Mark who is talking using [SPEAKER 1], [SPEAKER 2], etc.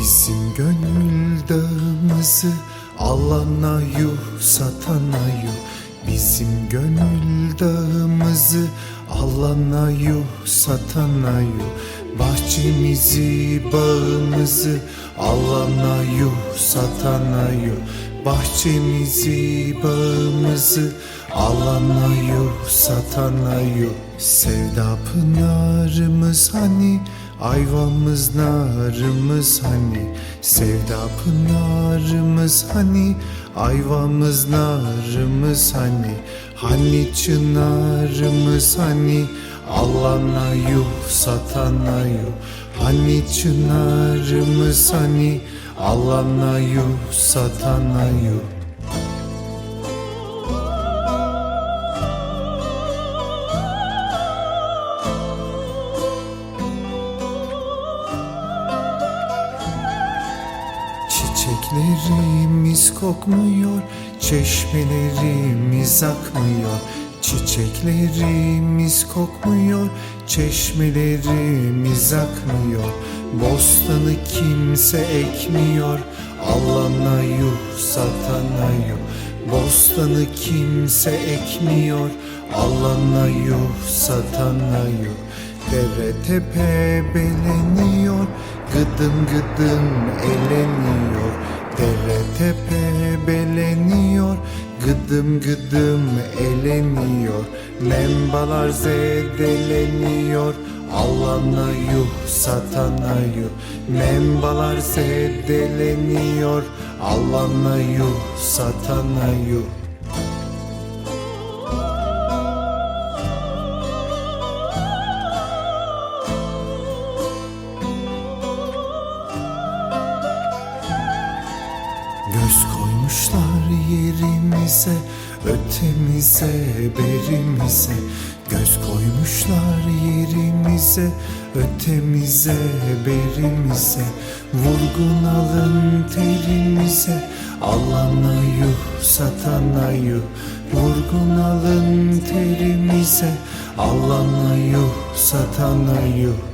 [SPEAKER 1] Bizim gönül dağımızı alana yuh satana yuh. Bizim gönül dağımızı alana yuh satana yuh. Bahçemizi bağımızı alana yuh satana yuh. Bahçemizi bağımızı alana yuh satana yuh. Sevda pınarımız hani Ayvamız narımız hani Sevda pınarımız hani. Ayvamız narımız hani Hani çınarımız hani. Alana yuh satana yuh Hani çınarımız hani. Alana yuh satana yuh Çiçeklerimiz kokmuyor, çeşmelerimiz akmıyor. Çiçeklerimiz kokmuyor, çeşmelerimiz akmıyor. Bostanı kimse ekmiyor, alana yuh satana yuh. Bostanı kimse ekmiyor, alana yuh satana yuh. Dere tepe beleniyor, gıdım gıdım eleniyor. Dere tepe beleniyor, gıdım gıdım eleniyor. Membalar zedeleniyor, Alana yuh satana yuh. Membalar zedeleniyor, Alana yuh satana yuh. Göz koymuşlar yerimize, ötemize, berimize. Göz koymuşlar yerimize, ötemize, berimize. Vurgun alın terimize, alana yuh, satana yuh. Vurgun alın terimize, alana yuh, satana yuh